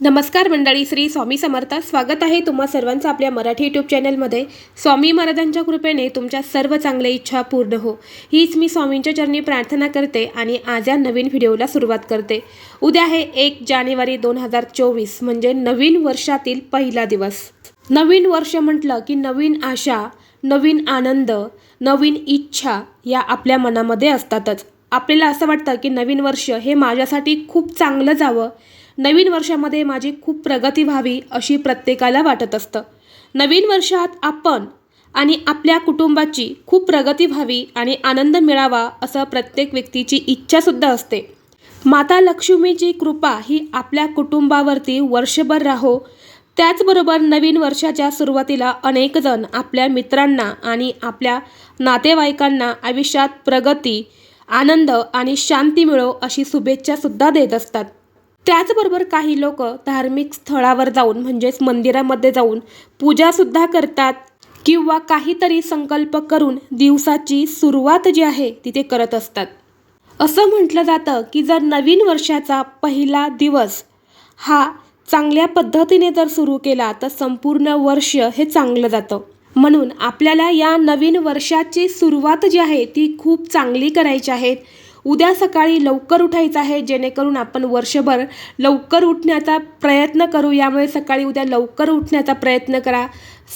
नमस्कार मंडळी श्री स्वामी समर्थ. स्वागत आहे तुम्हा सर्वांचं आपल्या मराठी यूट्यूब चॅनलमध्ये. स्वामी महाराजांच्या कृपेने तुमच्या सर्व चांगल्या इच्छा पूर्ण हो. हीच मी स्वामींच्या चरणी प्रार्थना करते आणि आज या नवीन व्हिडिओला सुरुवात करते. उद्या आहे एक जानेवारी दोन हजार चोवीस म्हणजे नवीन वर्षातील पहिला दिवस. नवीन वर्ष म्हटलं की नवीन आशा नवीन आनंद नवीन इच्छा या आपल्या मनामध्ये असतातच. आपल्याला असं वाटतं की नवीन वर्ष हे माझ्यासाठी खूप चांगलं जावं. नवीन वर्षामध्ये माझी खूप प्रगती व्हावी अशी प्रत्येकाला वाटत असतं. नवीन वर्षात आपण आणि आपल्या कुटुंबाची खूप प्रगती व्हावी आणि आनंद मिळावा असं प्रत्येक व्यक्तीची इच्छासुद्धा असते. माता लक्ष्मीची कृपा ही आपल्या कुटुंबावरती वर्षभर राहो. त्याचबरोबर नवीन वर्षाच्या सुरुवातीला अनेकजण आपल्या मित्रांना आणि आपल्या नातेवाईकांना आयुष्यात प्रगती आनंद आणि शांती मिळो अशी शुभेच्छासुद्धा देत असतात. त्याचबरोबर काही लोक धार्मिक स्थळावर जाऊन म्हणजेच मंदिरामध्ये जाऊन पूजासुद्धा करतात किंवा काहीतरी संकल्प करून दिवसाची सुरुवात जी आहे तिथे करत असतात. असं म्हटलं जातं की जर नवीन वर्षाचा पहिला दिवस हा चांगल्या पद्धतीने जर सुरू केला तर संपूर्ण वर्ष हे चांगलं जातं. म्हणून आपल्याला या नवीन वर्षाची सुरुवात जी आहे ती खूप चांगली करायची आहे. उद्या सकाळी लवकर उठायचं आहे जेणेकरून आपण वर्षभर लवकर उठण्याचा प्रयत्न करू. यामुळे सकाळी उद्या लवकर उठण्याचा प्रयत्न करा.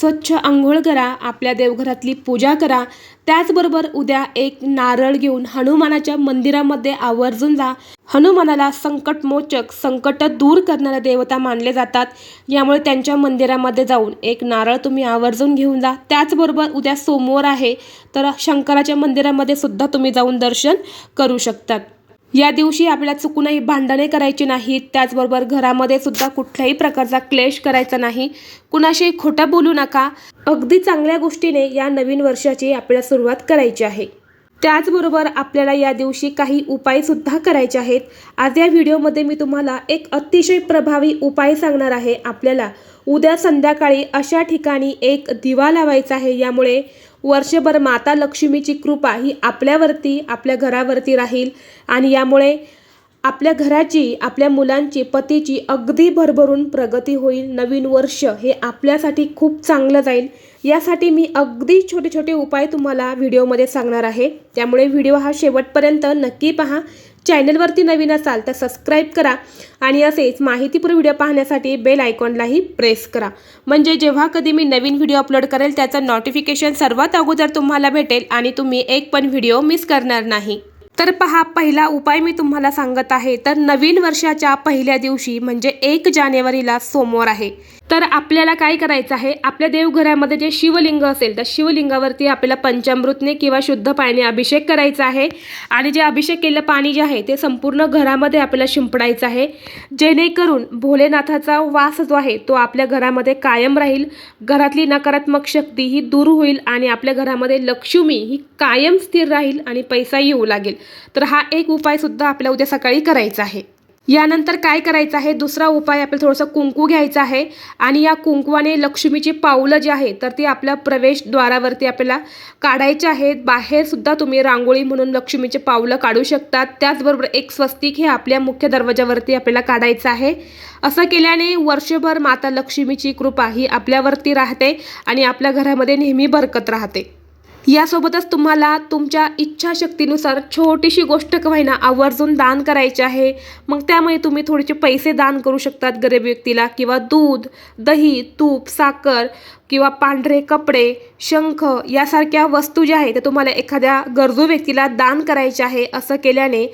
स्वच्छ आंघोळ करा. आपल्या देवघरातली पूजा करा. त्याचबरोबर उद्या एक नारळ घेऊन हनुमानाच्या मंदिरामध्ये आवर्जून जा. हनुमानाला संकटमोचक संकट दूर करणाऱ्या देवता मानले जातात. यामुळे त्यांच्या मंदिरामध्ये जाऊन एक नारळ तुम्ही आवर्जून घेऊन जा. त्याचबरोबर उद्या सोमवार आहे. तर शंकराच्या मंदिरामध्ये सुद्धा तुम्ही जाऊन दर्शन करू शकतात. या दिवशी आपल्याला चुकूनही भांडणे करायची नाहीत त्याचबरोबर घरामध्ये सुद्धा कुठल्याही प्रकारचा क्लेश करायचा नाही. कुणाशी खोटं बोलू नका. अगदी चांगल्या गोष्टीने या नवीन वर्षाची आपल्याला सुरुवात करायची आहे. त्याचबरोबर आपल्याला या दिवशी काही उपायसुद्धा करायचे आहेत. आज या व्हिडिओमध्ये मी तुम्हाला एक अतिशय प्रभावी उपाय सांगणार आहे. आपल्याला उद्या संध्याकाळी अशा ठिकाणी एक दिवा लावायचा आहे. यामुळे वर्षभर माता लक्ष्मीची कृपा ही आपल्यावरती आपल्या घरावरती राहील. आणि यामुळे आपल्या घराची आपल्या मुलांची पतीची अगदी भरभरून प्रगती होईल. नवीन वर्ष हे आपल्यासाठी खूप चांगलं जाईल. यासाठी मी अगदी छोटे छोटे उपाय तुम्हाला व्हिडिओमध्ये सांगणार आहे. त्यामुळे व्हिडिओ हा शेवटपर्यंत नक्की पहा. चॅनलवरती नवीन असाल तर सबस्क्राईब करा आणि असेच माहितीपूर्ण व्हिडिओ पाहण्यासाठी बेल आयकॉनलाही प्रेस करा. म्हणजे जेव्हा कधी मी नवीन व्हिडिओ अपलोड करेल त्याचं नोटिफिकेशन सर्वात अगोदर तुम्हाला भेटेल आणि तुम्ही एक पण व्हिडिओ मिस करणार नाही. तर पहा पहिला उपाय मी तुम्हाला सांगत आहे. तर नवीन वर्षाच्या पहिल्या दिवशी म्हणजे एक जानेवारीला सोमवार आहे. तर आपल्याला काय करायचं आहे? आपल्या देवघरामध्ये जे शिवलिंग असेल तर शिवलिंगावरती आपल्याला पंचामृतने किंवा शुद्ध पाण्याने अभिषेक करायचा आहे. आणि जे अभिषेक केलेलं पाणी जे आहे ते संपूर्ण घरामध्ये आपल्याला शिंपडायचं आहे. जेणेकरून भोलेनाथाचा वास जो आहे तो आपल्या घरामध्ये कायम राहील. घरातली नकारात्मक शक्ती ही दूर होईल आणि आपल्या घरामध्ये लक्ष्मी ही कायम स्थिर राहील आणि पैसा येऊ लागेल. तर हा एक उपायसुद्धा आपल्याला उद्या सकाळी करायचा आहे. यानंतर काय करायचं आहे? दुसरा उपाय आपल्याला थोडंसं कुंकू घ्यायचं आहे आणि या कुंकवाने लक्ष्मीची पावलं जी आहे तर ती आपल्या प्रवेशद्वारावरती आपल्याला काढायचे आहेत. बाहेरसुद्धा तुम्ही रांगोळी म्हणून लक्ष्मीचे पावलं काढू शकतात. त्याचबरोबर एक स्वस्तिक हे आपल्या मुख्य दरवाजावरती आपल्याला काढायचं आहे. असं केल्याने वर्षभर माता लक्ष्मीची कृपा ही आपल्यावरती राहते आणि आपल्या घरामध्ये नेहमी बरकत राहते. यासोबतच तुम्हाला तुमच्या इच्छाशक्तीनुसार छोटीशी गोष्ट कवायना आवर्जून दान करायची आहे. मग त्यामुळे तुम्ही थोडेसे पैसे दान करू शकतात गरीब व्यक्तीला किंवा दूध दही तूप साखर किंवा पांढरे कपडे शंख यासारख्या वस्तू ज्या आहेत त्या तुम्हाला एखाद्या गरजू व्यक्तीला दान करायचे आहे असं केल्याने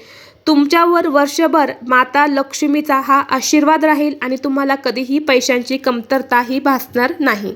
तुमच्यावर वर्षभर माता लक्ष्मीचा हा आशीर्वाद राहील आणि तुम्हाला कधीही पैशांची कमतरताही भासणार नाही.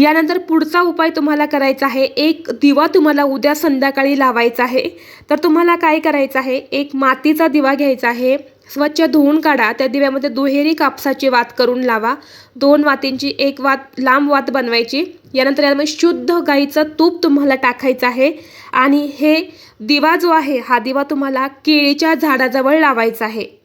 यानंतर पुढचा उपाय तुम्हाला करायचा आहे. एक दिवा तुम्हाला उद्या संध्याकाळी लावायचा आहे. तर तुम्हाला काय करायचं आहे? एक मातीचा दिवा घ्यायचा आहे. स्वच्छ धुवून काढा. त्या दिव्यामध्ये दुहेरी कापसाची वात करून लावा. दोन वातींची एक वात लांब वात बनवायची. यानंतर यामध्ये शुद्ध गाईचं तूप तुम्हाला टाकायचं आहे. आणि हे दिवा जो आहे हा दिवा तुम्हाला केळीच्या झाडाजवळ लावायचा आहे.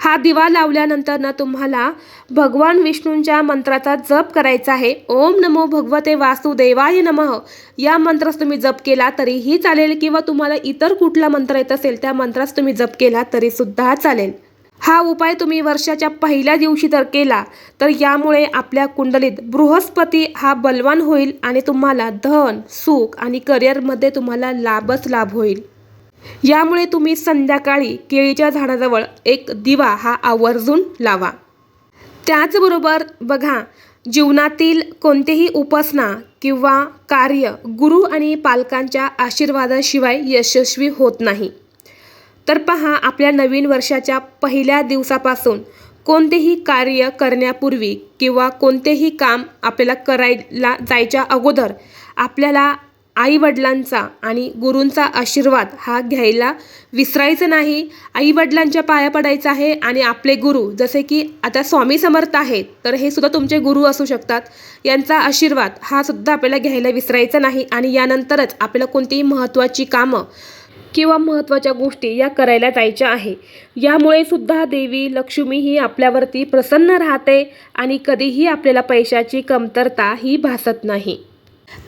हा दिवा लावल्यानंतर ना तुम्हाला भगवान विष्णूंच्या मंत्राचा जप करायचा आहे. ओम नमो भगवते वासुदेवाय नमः. या मंत्रास तुम्ही जप केला तरीही चालेल किंवा तुम्हाला इतर कुठला मंत्र येत असेल त्या मंत्रास तुम्ही जप केला तरी सुद्धा चालेल. हा उपाय तुम्ही वर्षाच्या पहिल्या दिवशी जर केला तर यामुळे आपल्या कुंडलीत बृहस्पती हा बलवान होईल आणि तुम्हाला धन सुख आणि करिअरमध्ये तुम्हाला लाभच लाभ होईल. यामुळे तुम्ही संध्याकाळी केळीच्या झाडाजवळ एक दिवा हा आवर्जून लावा. त्याचबरोबर बघा जीवनातील कोणतेही उपासना किंवा कार्य गुरु आणि पालकांच्या आशीर्वादाशिवाय यशस्वी होत नाही. तर पहा आपल्या नवीन वर्षाच्या पहिल्या दिवसापासून कोणतेही कार्य करण्यापूर्वी किंवा कोणतेही काम आपल्याला करायला जायच्या अगोदर आपल्याला आईवडिलांचा आणि गुरूंचा आशीर्वाद हा घ्यायला विसरायचं नाही. आईवडिलांच्या पाया पडायचं आहे आणि आपले गुरु जसे की आता स्वामी समर्थ आहेत तर हे सुद्धा तुमचे गुरु असू शकतात. यांचा आशीर्वाद हा सुद्धा आपल्याला घ्यायला विसरायचा नाही आणि यानंतरच आपल्याला कोणतीही महत्त्वाची कामं किंवा महत्त्वाच्या गोष्टी या करायला जायच्या आहे. यामुळे सुद्धा देवी लक्ष्मी ही आपल्यावरती प्रसन्न राहते आणि कधीही आपल्याला पैशाची कमतरता ही भासत नाही.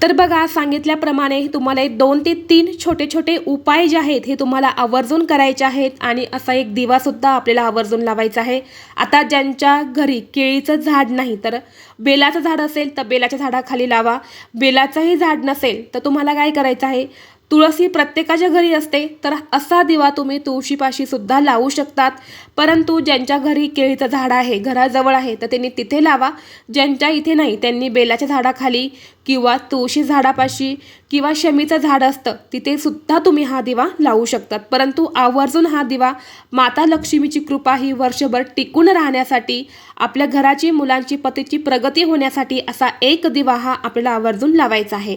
तर बघा सांगितल्याप्रमाणे तुम्हाला एक दोन ते तीन छोटे छोटे उपाय जे आहेत हे तुम्हाला आवर्जून करायचे आहेत आणि असा एक दिवासुद्धा आपल्याला आवर्जून लावायचा आहे. आता ज्यांच्या घरी केळीचं झाड नाही तर बेलाचं झाड असेल तर बेलाच्या झाडाखाली लावा. बेलाचंही झाड नसेल तर तुम्हाला काय करायचं आहे? तुळस ही प्रत्येकाच्या घरी असते तर असा दिवा तुम्ही तुळशीपाशी सुद्धा लावू शकतात. परंतु ज्यांच्या घरी केळीचं झाड आहे घराजवळ आहे तर त्यांनी तिथे लावा. ज्यांच्या इथे नाही त्यांनी बेलाच्या झाडाखाली किंवा तुळशी झाडापाशी किंवा शमीचं झाड असतं तिथे सुद्धा तुम्ही हा दिवा लावू शकतात. परंतु आवर्जून हा दिवा माता लक्ष्मीची कृपा ही वर्षभर टिकून राहण्यासाठी आपल्या घराची मुलांची पतीची प्रगती होण्यासाठी असा एक दिवा हा आपल्याला आवर्जून लावायचा आहे.